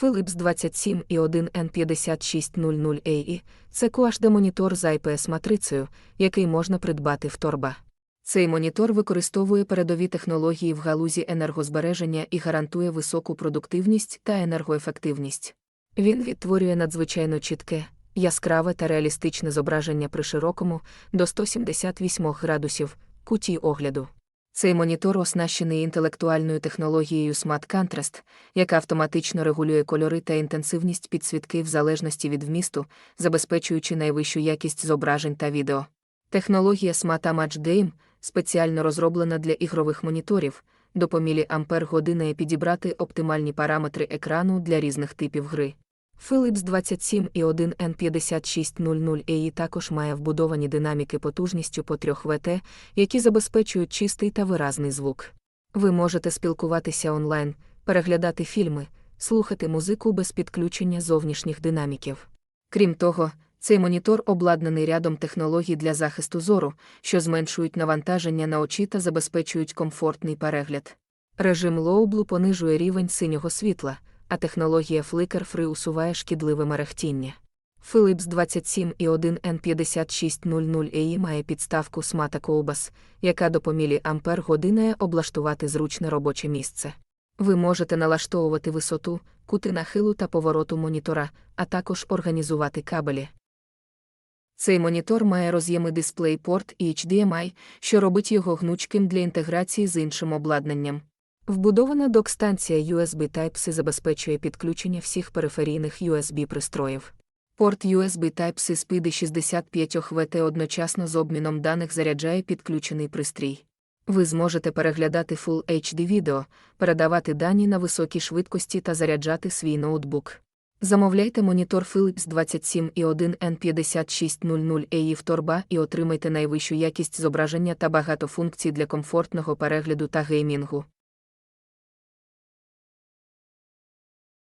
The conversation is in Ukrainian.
Philips 27 і 1N5600AE – це QHD-монітор з IPS-матрицею, який можна придбати в торба. Цей монітор використовує передові технології в галузі енергозбереження і гарантує високу продуктивність та енергоефективність. Він відтворює надзвичайно чітке, яскраве та реалістичне зображення при широкому до 178 градусів куті огляду. Цей монітор оснащений інтелектуальною технологією Smart Contrast, яка автоматично регулює кольори та інтенсивність підсвітки в залежності від вмісту, забезпечуючи найвищу якість зображень та відео. Технологія Smart Image Game, спеціально розроблена для ігрових моніторів, допомілі ампер години підібрати оптимальні параметри екрану для різних типів гри. Philips 27 і 1N5600AE також має вбудовані динаміки потужністю по 3 ВТ, які забезпечують чистий та виразний звук. Ви можете спілкуватися онлайн, переглядати фільми, слухати музику без підключення зовнішніх динаміків. Крім того, цей монітор обладнаний рядом технологій для захисту зору, що зменшують навантаження на очі та забезпечують комфортний перегляд. Режим Blue понижує рівень синього світла, а технологія Flicker Free усуває шкідливе мерехтіння. Philips 27 і 1N5600AE має підставку Smata Cobas, яка допомілі ампер годинає облаштувати зручне робоче місце. Ви можете налаштовувати висоту, кути нахилу та повороту монітора, а також організувати кабелі. Цей монітор має роз'єми DisplayPort і HDMI, що робить його гнучким для інтеграції з іншим обладнанням. Вбудована док-станція USB Type-C забезпечує підключення всіх периферійних USB-пристроїв. Порт USB Type-C з PID 65 ВТ одночасно з обміном даних заряджає підключений пристрій. Ви зможете переглядати Full HD відео, передавати дані на високій швидкості та заряджати свій ноутбук. Замовляйте монітор Philips 27 і 1N5600AE в торба і отримайте найвищу якість зображення та багато функцій для комфортного перегляду та геймінгу.